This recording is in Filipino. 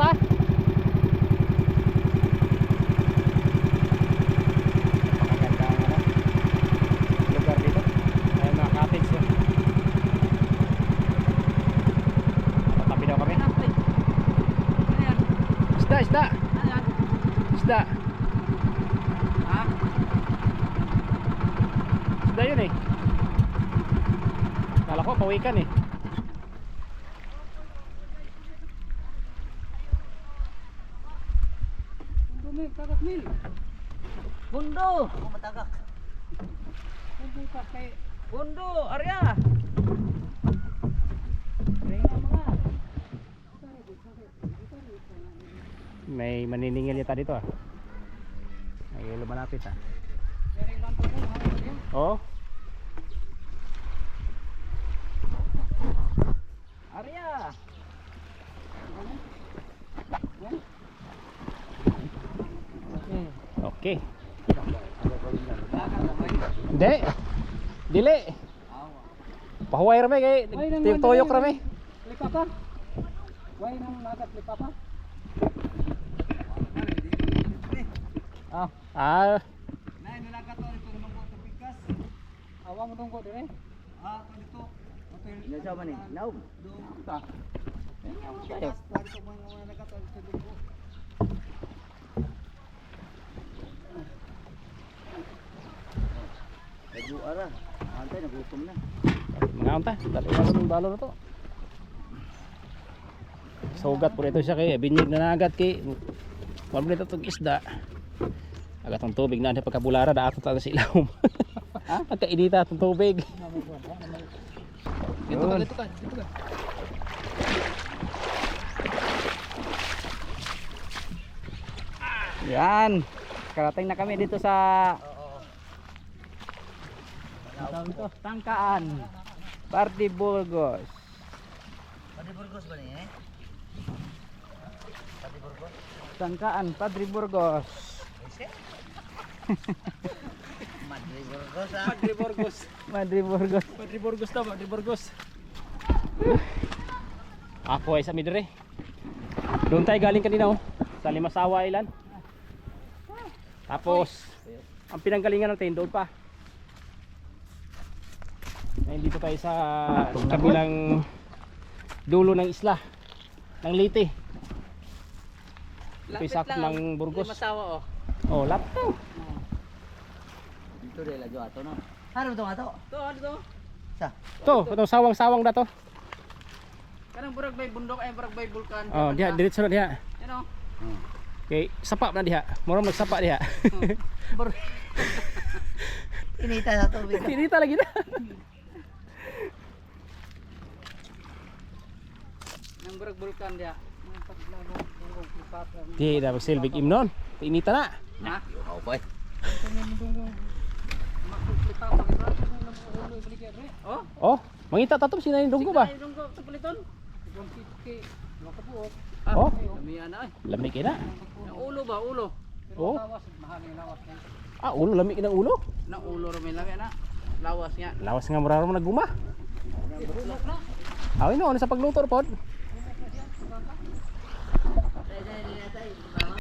ha. Napakaganda ang ano, dito. Ay mga cottage daw kami. Isda, isda. Isda. Ha? Isda yun eh. Kala ko pawikan eh. Dumi, tagak mil. Bundo! Ako matagak. Bundo ka kay Bundo! Arya! May maniningil yata dito ah. Ay lumalapit ah. Oo. Arya! Okay. Na? Hindi. Dili. Pahuway rame kay Ay, nang- tiyok toyok rame. Lipa pa? Why nang nagat lipa pa? Ah, Ah, Nay, nilagat to ito naman ko sa pikas. Awang mo tungko dire. Ah, to dito. Nasa man eh. Naog. doon ta. Tayo. Pwede ko man mga nagat to sa ara. Antay, nagutom na. mga unta. Dali wala ng balo na to. Sugat po ito siya kay binyig na nagat kay nito itong isda. Agat ang tubig na pagkabulara da ato ta sa ilawom. Ha? Pagkainita itong tubig. Dito ka, dito ka, dito ka. Yan. Karating na kami dito sa ito? Tangkaan. Party Burgos. Pati Burgos ba niya eh? Pati Burgos? Tangkaan, Padre Burgos. Madre Burgos ah. Padre Burgos. Madre Burgos. Padre Burgos daw, Padre Burgos. Ako ay sa midre. Doon tayo galing kanina oh. Sa Limasawa Island. Tapos, ang pinanggalingan natin doon pa. Ngayon dito tayo sa kabilang dulo ng isla. Ng yung sakop ng Burgos. Masawa oh. Oh, laptop. Dito rin lagyo ato no. Ano to nga to? To, ano to? Sa? To, itong sawang-sawang na to. Kanang burag bay bundok ay burag bay bulkan. Oh, diha, diretso na diha. Ano? Okay, sapa na diha. Mura magsapa diha. Inita na tubig. Tinita lagi na. Burag bulkan dia. Ang. Di na magsilbig imnon. Tinita na. Ha? Oh. Makulipa pa. Oh? Oh, mangita tatop sina yung dunggo ba? Dunggo sa paliton. Ah, Oh. Dami ana ay. Lami kina. Ang ulo ba ulo? Oh. na. Ah, ulo lami kina ulo. Nang ulo ra may lami na. Lawas nga. Lawas nga mura mo naguma. Awin no, ano sa pagluto pod? Ada niatan.